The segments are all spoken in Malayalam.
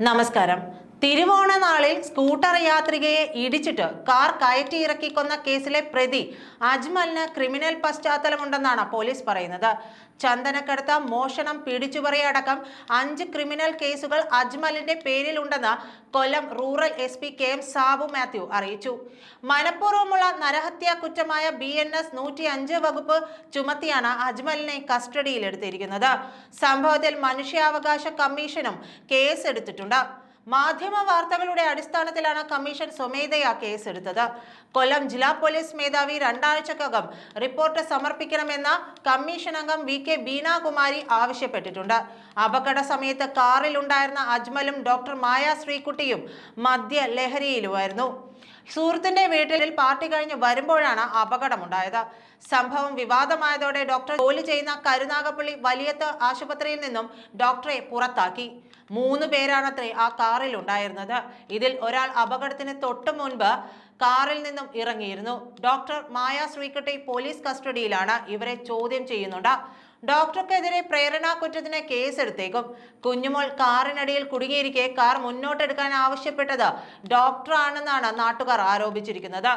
നമസ്കാരം. തിരുവോണ നാളിൽ സ്കൂട്ടർ യാത്രികയെ ഇടിച്ചിട്ട് കാർ കയറ്റി ഇറക്കിക്കൊന്ന കേസിലെ പ്രതി അജ്മലിന് ക്രിമിനൽ പശ്ചാത്തലമുണ്ടെന്നാണ് പോലീസ് പറയുന്നത്. ചന്ദനക്കടുത്ത മോഷണം പിടിച്ചുപറിയടക്കം അഞ്ച് ക്രിമിനൽ കേസുകൾ അജ്മലിന്റെ പേരിലുണ്ടെന്ന് Kollam rural S P K M Sabu Mathew അറിയിച്ചു. മനഃപൂർവമുള്ള നരഹത്യാ കുറ്റമായ ബി എൻ എസ് നൂറ്റി അഞ്ച് വകുപ്പ് ചുമത്തിയാണ് അജ്മലിനെ കസ്റ്റഡിയിലെടുത്തിരിക്കുന്നത്. സംഭവത്തിൽ മനുഷ്യാവകാശ കമ്മീഷനും കേസെടുത്തിട്ടുണ്ട്. മാധ്യമ വാർത്തകളുടെ അടിസ്ഥാനത്തിലാണ് കമ്മീഷൻ സ്വമേധയാ കേസെടുത്തത്. കൊല്ലം ജില്ലാ പോലീസ് മേധാവി രണ്ടാഴ്ചക്കകം റിപ്പോർട്ട് സമർപ്പിക്കണമെന്ന കമ്മീഷൻ അംഗം വി കെ ബീനാകുമാരി ആവശ്യപ്പെട്ടിട്ടുണ്ട്. അപകട സമയത്ത് കാറിലുണ്ടായിരുന്ന അജ്മലും ഡോക്ടർ മായാ ശ്രീകുട്ടിയും മദ്യ ലഹരിയിലുമായിരുന്നു സുഹൃത്തിന്റെ വീട്ടിൽ പാർട്ടി കഴിഞ്ഞ് വരുമ്പോഴാണ് അപകടമുണ്ടായത്. സംഭവം വിവാദമായതോടെ ഡോക്ടർ ജോലി ചെയ്യുന്ന കരുനാഗപ്പള്ളി വലിയത്ത് ആശുപത്രിയിൽ നിന്നും ഡോക്ടറെ പുറത്താക്കി. മൂന്ന് പേരാണത്രേ ആ കാറിൽ ഉണ്ടായിരുന്നത്. ഇതിൽ ഒരാൾ അപകടത്തിന് തൊട്ടു മുൻപ് കാറിൽ നിന്നും ഇറങ്ങിയിരുന്നു. ഡോക്ടർ മായ ശ്രീകുട്ടി പോലീസ് കസ്റ്റഡിയിലാണ് ഇവരെ ചോദ്യം ചെയ്യുന്നുണ്ട്. ഡോക്ടർക്കെതിരെ പ്രേരണാ കുറ്റത്തിന് കേസെടുത്തേക്കും. കുഞ്ഞുമോൾ കാറിനടിയിൽ കുടുങ്ങിയിരിക്കെ കാർ മുന്നോട്ടെടുക്കാൻ ആവശ്യപ്പെട്ടത് ഡോക്ടറാണെന്നാണ് നാട്ടുകാർ ആരോപിച്ചിരിക്കുന്നത്.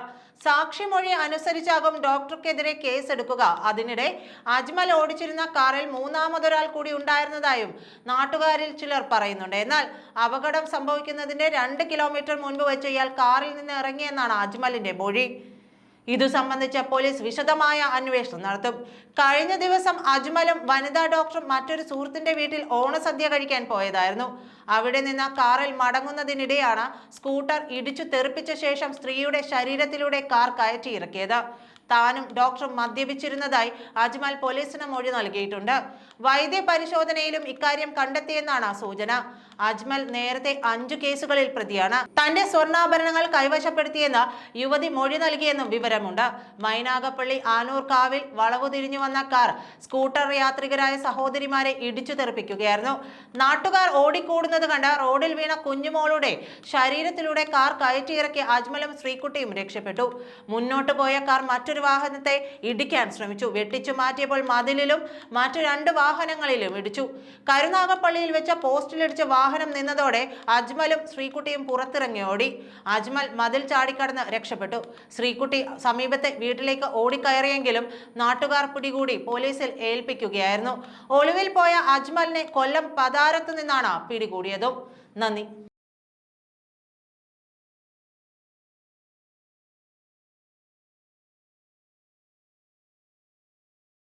സാക്ഷിമൊഴി അനുസരിച്ചാകും ഡോക്ടർക്കെതിരെ കേസെടുക്കുക. അതിനിടെ അജ്മൽ ഓടിച്ചിരുന്ന കാറിൽ മൂന്നാമതൊരാൾ കൂടി ഉണ്ടായിരുന്നതായും നാട്ടുകാരിൽ ചിലർ പറയുന്നുണ്ട്. എന്നാൽ അപകടം സംഭവിക്കുന്നതിന്റെ രണ്ട് കിലോമീറ്റർ മുൻപ് വെച്ച് ഇയാൾ കാറിൽ നിന്ന് ഇറങ്ങിയെന്നാണ് അജ്മലിന്റെ മൊഴി. ഇതു സംബന്ധിച്ച് പോലീസ് വിശദമായ അന്വേഷണം നടത്തും. കഴിഞ്ഞ ദിവസം അജ്മലും വനിതാ ഡോക്ടറും മറ്റൊരു സുഹൃത്തിന്റെ വീട്ടിൽ ഓണസദ്യ കഴിക്കാൻ പോയതായിരുന്നു. അവിടെ നിന്ന് കാറിൽ മടങ്ങുന്നതിനിടെയാണ് സ്കൂട്ടർ ഇടിച്ചു തെറിപ്പിച്ച ശേഷം സ്ത്രീയുടെ ശരീരത്തിലൂടെ കാർ കയറ്റി ഇറക്കിയത്. താനും ഡോക്ടറും മദ്യപിച്ചിരുന്നതായി അജ്മൽ പോലീസിന് മൊഴി നൽകിയിട്ടുണ്ട്. വൈദ്യ പരിശോധനയിലും ഇക്കാര്യം കണ്ടെത്തിയെന്നാണ് സൂചന. അജ്മൽ നേരത്തെ അഞ്ചു കേസുകളിൽ പ്രതിയാണ്. തന്റെ സ്വർണാഭരണങ്ങൾ കൈവശപ്പെടുത്തിയെന്ന് യുവതി മൊഴി നൽകിയെന്നും വിവരമുണ്ട്. മൈനാഗപ്പള്ളി ആനൂർ കാവിൽ വളവു തിരിഞ്ഞു വന്ന കാർ സ്കൂട്ടർ യാത്രികരായ സഹോദരിമാരെ ഇടിച്ചു തെറിപ്പിക്കുകയായിരുന്നു. നാട്ടുകാർ ഓടിക്കൂടുന്നത് കണ്ട് റോഡിൽ വീണ കുഞ്ഞുമോളുടെ ശരീരത്തിലൂടെ കാർ കയറ്റിയിറക്കി അജ്മലും ശ്രീകുട്ടിയും രക്ഷപ്പെട്ടു. മുന്നോട്ട് പോയ കാർ മറ്റൊരു വാഹനത്തെ ഇടിക്കാൻ ശ്രമിച്ചു. വെട്ടിച്ചു മാറ്റിയപ്പോൾ മതിലിലും മറ്റു രണ്ട് വാഹനങ്ങളിലും ഇടിച്ചു. കരുനാഗപ്പള്ളിയിൽ വെച്ച പോസ്റ്റിലിടിച്ച വാഹനം നിന്നതോടെ അജ്മലും ശ്രീകുട്ടിയും പുറത്തിറങ്ങി ഓടി. അജ്മൽ മതിൽ ചാടിക്കടന്ന് രക്ഷപ്പെട്ടു. ശ്രീകുട്ടി സമീപത്തെ വീട്ടിലേക്ക് ഓടിക്കയറിയെങ്കിലും നാട്ടുകാർ പിടികൂടി പോലീസിൽ ഏൽപ്പിക്കുകയായിരുന്നു. ഒളിവിൽ പോയ അജ്മലിനെ കൊല്ലം പതാരത്ത് നിന്നാണ് പിടികൂടിയതും. നന്ദി.